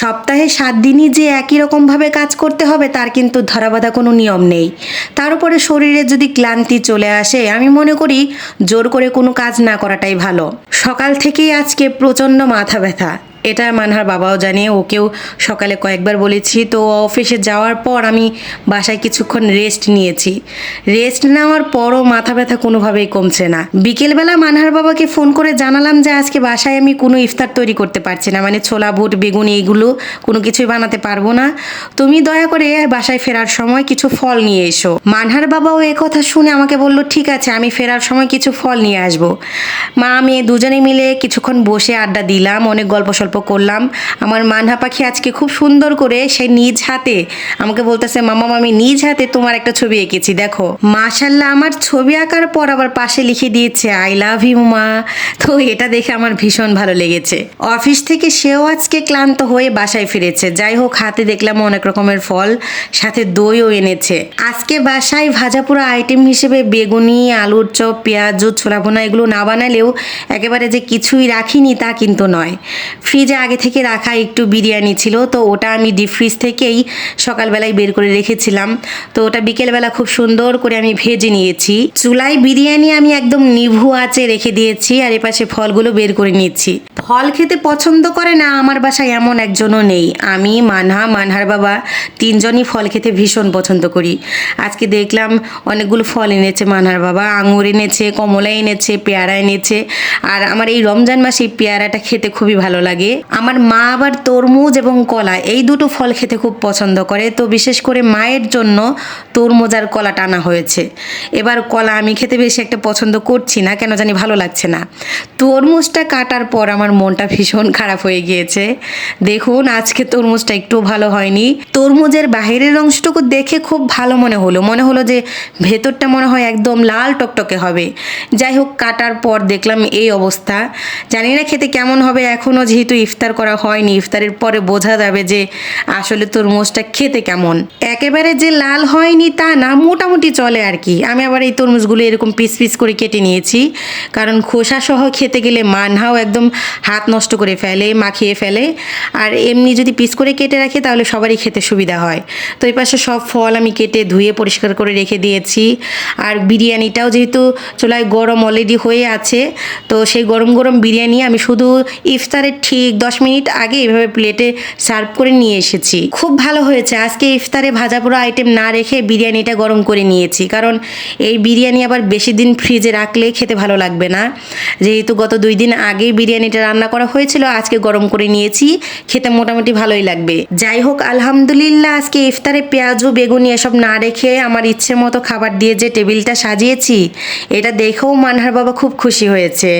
সপ্তাহে সাত দিনই যে একই রকমভাবে কাজ করতে হবে, তার কিন্তু ধরাবাধা কোনো নিয়ম নেই। তার উপরে শরীরে যদি ক্লান্তি চলে আসে, আমি মনে করি জোর করে কোনো কাজ না করাটাই ভালো। সকাল থেকেই আজকে প্রচণ্ড মাথা ব্যথা। এটা মানহার বাবাও জানে, ওকেও সকালে কয়েকবার বলেছি। তো অফিসে যাওয়ার পর আমি বাসায় কিছুক্ষণ রেস্ট নিয়েছি। রেস্ট নেওয়ার পরও মাথা ব্যথা কোনোভাবেই কমছে না। বিকেলবেলা মানহার বাবাকে ফোন করে জানালাম যে, আজকে বাসায় আমি কোনো ইফতার তৈরি করতে পারছি না। মানে ছোলা, বুট, বেগুন এইগুলো কোনো কিছুই বানাতে পারব না। তুমি দয়া করে বাসায় ফেরার সময় কিছু ফল নিয়ে এসো। মানহার বাবাও কথা শুনে আমাকে বলল, ঠিক আছে, আমি ফেরার সময় কিছু ফল নিয়ে আসব। মা মেয়ে দুজনে মিলে কিছুক্ষণ বসে আড্ডা দিলাম। অনেক গল্প সল্প করলাম। আমার মানহা পাখি আজকে খুব সুন্দর করে সে নিজ হাতে আমাকে বলতেছে, মামা মামি নিজ হাতে তোমার একটা ছবি এঁকেছি, দেখো। মাশাল্লাহ আমার ছবি আঁকার পর আবার পাশে লিখে দিয়েছে, আই লাভ ইউ, মা। তো এটা দেখে আমার ভীষণ ভালো লেগেছে। অফিস থেকে সেও আজকে ক্লান্ত হয়ে বাসায় ফিরেছে। যাই হোক, হাতে দেখলাম অনেক রকমের ফল, সাথে দইও এনেছে। আজকে বাসায় ভাজা পোড়া আইটেম হিসেবে বেগুনি, আলুর চপ, পেঁয়াজ ছোলা ভোনা এগুলো না বানালেও একেবারে যে কিছুই রাখিনি তা কিন্তু নয়। ফ্রিজে আগে থেকে রাখা একটু বিরিয়ানি ছিল, তো ওটা আমি ডিপ ফ্রিজ থেকেই সকালবেলায় বের করে রেখেছিলাম। তো ওটা বিকেলবেলা খুব সুন্দর করে আমি ভেজে নিয়েছি। চুলায় বিরিয়ানি আমি একদম নিভু আঁচে রেখে দিয়েছি, আর এপাশে ফলগুলো বের করে নিচ্ছি ফল খেতে পছন্দ করে না, আমার বাসায় এমন একজনও নেই। আমি, মানহা, মানহার বাবা তিনজনই ফল খেতে ভীষণ পছন্দ করি। আজকে দেখলাম অনেকগুলো ফল এনেছে মানহার বাবা, আঙুর এনেছে, কমলা এনেছে, পেয়ারা এনেছে। আর আমার এই রমজান মাসে পেয়ারাটা খেতে খুবই ভালো লাগে। আমার মা আবার তরমুজ এবং কলা, এই দুটো ফল খেতে খুব পছন্দ করে। তো বিশেষ করে মায়ের জন্য তরমুজ আর কলা টানা হয়েছে। এবার কলা আমি খেতে বেশি একটা পছন্দ করছি না, কেন জানি ভালো লাগছে না। তরমুজটা কাটার পর আমার মনটা ভীষণ খারাপ হয়ে গিয়েছে। দেখুন, আজকে তরমুজটা একটু ভালো হয়নি। তরমুজের বাহিরের অংশটুকু দেখে খুব ভালো মনে হলো। মনে হলো যে ভেতরটা মনে হয় একদম লাল টকটকে হবে। যাই হোক, কাটার পর দেখলাম এই অবস্থা। জানি না খেতে কেমন হবে এখনও যেহেতু ইফতার করা হয়নি। ইফতারের পরে বোঝা যাবে যে আসলে তরমুজটা খেতে কেমন। একেবারে যে লাল হয়নি তা না, মোটামুটি চলে আর কি। আমি আবার এই তরমুজগুলো এরকম পিস পিস করে কেটে নিয়েছি। কারণ খোসা সহ খেতে গেলে মানহাও একদম হাত নষ্ট করে ফেলে, মাখিয়ে ফেলে। আর এমনি যদি পিস করে কেটে রাখে, তাহলে সবারই খেতে সুবিধা হয়। তো এই পাশে সব ফল আমি কেটে ধুয়ে পরিষ্কার করে রেখে দিয়েছি। আর বিরিয়ানিটাও যেহেতু চুলায় গরম অলরেডি হয়ে আছে, তো সেই গরম গরম বিরিয়ানি আমি শুধু ইফতারের ঠিক দশ মিনিট আগে এভাবে প্লেটে সার্ভ করে নিয়ে এসেছি। খুব ভালো হয়েছে। আজকে ইফতারে ভাজা পোড়া আইটেম না রেখে বিরিয়ানিটা গরম করে নিয়েছি। কারণ এই বিরিয়ানি আবার বেশি দিন ফ্রিজে রাখলে খেতে ভালো লাগবে না। যেহেতু গত দুই দিন আগেই বিরিয়ানিটা রান্না করা হয়েছিল, আজকে গরম করে নিয়েছি। খেতে মোটামুটি ভালোই লাগবে। যাই হোক, আলহামদুলিল্লাহ, আজকে ইফতারে পেঁয়াজু, বেগুনি এসব না রেখে আমার ইচ্ছে মতো খাবার দিয়ে যে টেবিলটা সাজিয়েছি, এটা দেখেও মানহার বাবা খুব খুশি হয়েছে।